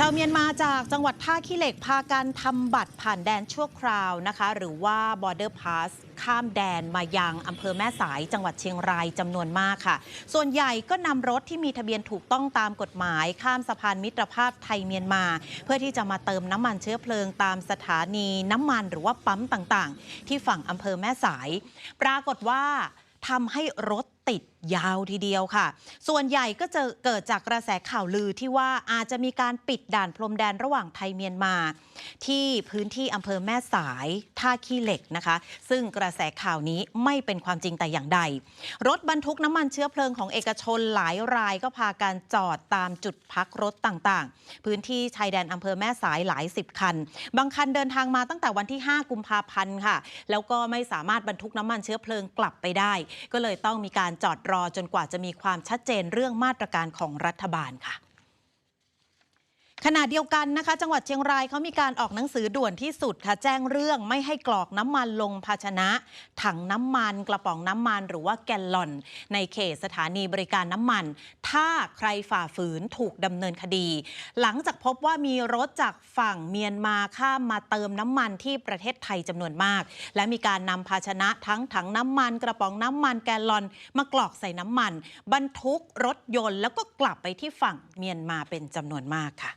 ชาวเมียนมาจากจังหวัดท่าขี้เหล็กพากันทำบัตรผ่านแดนชั่วคราวนะคะ หรือว่า border pass ข้ามแดนมายังอำเภอแม่สายจังหวัดเชียงรายจำนวนมากค่ะ ส่วนใหญ่ก็นำรถที่มีทะเบียนถูกต้องตามกฎหมาย ข้ามสะพานมิตรภาพไทยเมียนมา เพื่อที่จะมาเติมน้ำมันเชื้อเพลิงตามสถานีน้ำมันหรือว่าปั๊มต่างๆ ที่ฝั่งอำเภอแม่สาย ปรากฏว่าทำให้รถ ติดยาวทีเดียวค่ะ ส่วนใหญ่ก็จะเกิดจากกระแสข่าวลือที่ว่าอาจจะมีการปิดด่านพรมแดนระหว่างไทยเมียนมา ที่พื้นที่อำเภอแม่สายท่าขี้เหล็กนะคะ ซึ่งกระแสข่าวนี้ไม่เป็นความจริงแต่อย่างใด รถบรรทุกน้ำมันเชื้อเพลิงของเอกชนหลายรายก็พาการจอดตามจุดพักรถต่างๆ พื้นที่ชายแดนอำเภอแม่สายหลายสิบคัน บางคันเดินทางมาตั้งแต่วันที่ 5 กุมภาพันธ์ค่ะ แล้วก็ไม่สามารถบรรทุกน้ำมันเชื้อเพลิงกลับไปได้ ก็เลยต้องมีการจอดรอจนกว่าจะมีความชัดเจนเรื่องมาตรการของรัฐบาลค่ะ ขณะเดียวกันนะคะ จังหวัดเชียงรายเขามีการออกหนังสือด่วนที่สุดค่ะแจ้งเรื่องไม่ให้กรอกน้ำมันลงภาชนะ ถังน้ำมันกระป๋องน้ำมันหรือว่าแกลลอน ในเขตสถานีบริการน้ำมัน ถ้าใครฝ่าฝืนถูกดำเนินคดี หลังจากพบว่ามีรถจากฝั่งเมียนมาข้ามมาเติมน้ำมันที่ประเทศไทยจำนวนมาก และมีการนำภาชนะทั้งถังน้ำมัน กระป๋องน้ำมันแกลลอน มากรอกใส่น้ำมัน บรรทุกรถยนต์ แล้วก็กลับไปที่ฝั่งเมียนมาเป็นจำนวนมากค่ะ